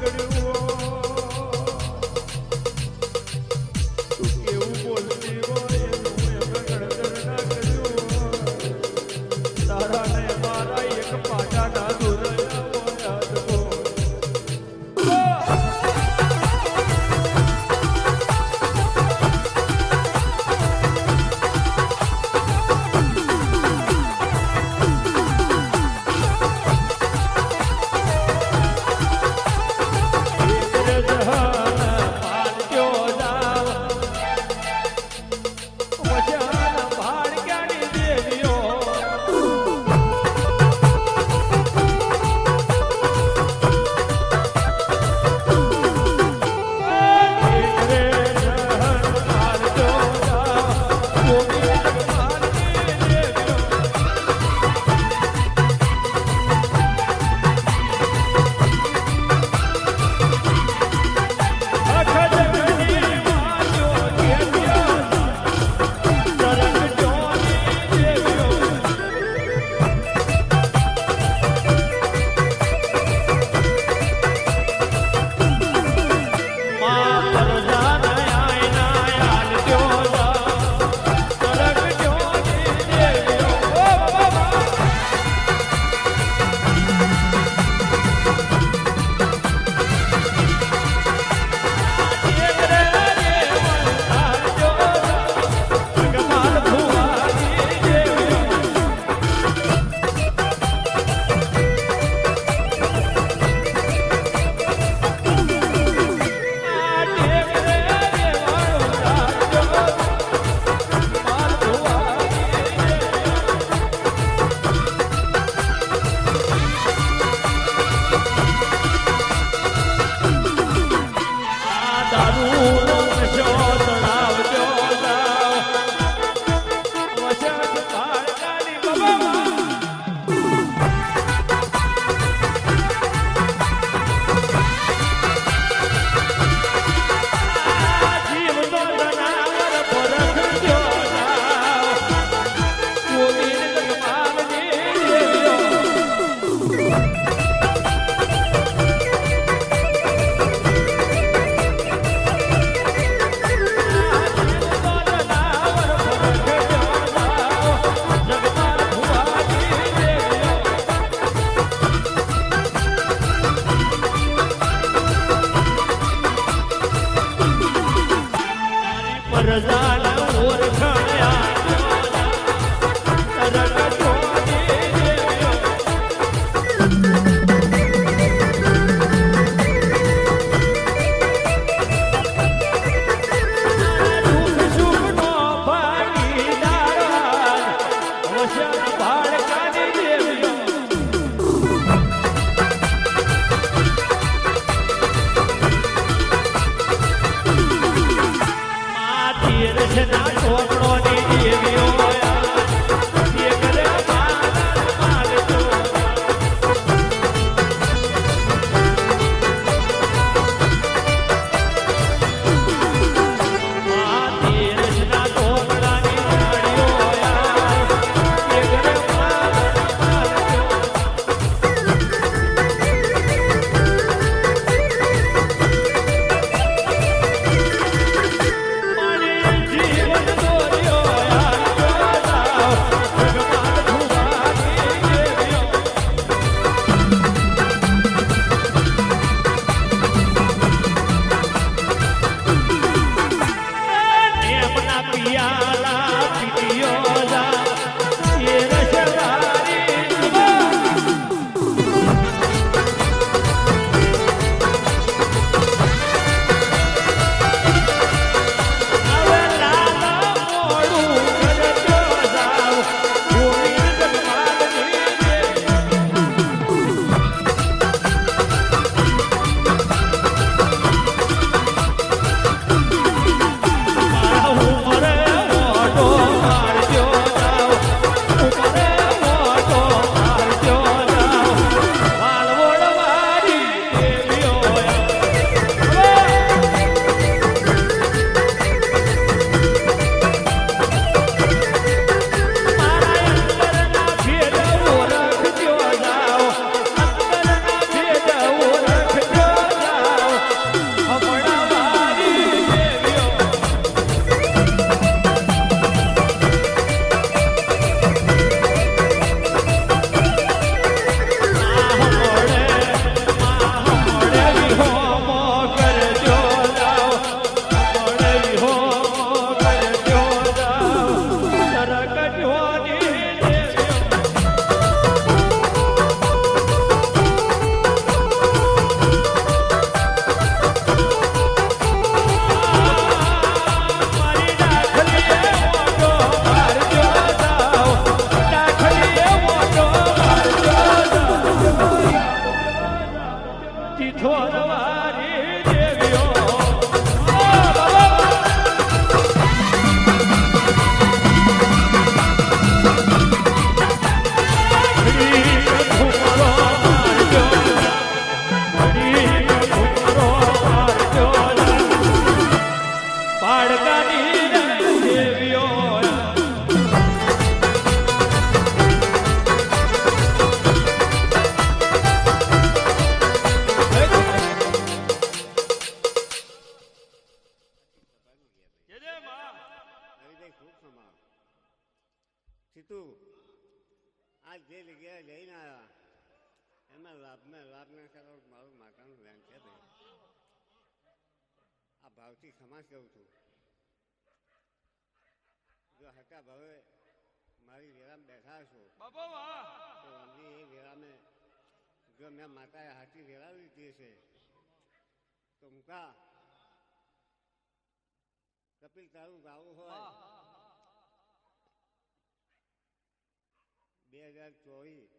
ಕೊಡು જગ્યાએ જઈને આવ્યા એમાં લાભને લાભ ના કરો મારું માતાનું ધ્યાન છે ભાઈ આ ભાવથી સમાજ કહું છું જો હતા ભાવે મારી વેરામ બેઠા છો તો અમની એ વેરામે જો મેં માતાએ હાથી વેરાવી દીધી છે તો મુકા કપિલ તારું ગાવું હોય બે હજાર ચોવીસ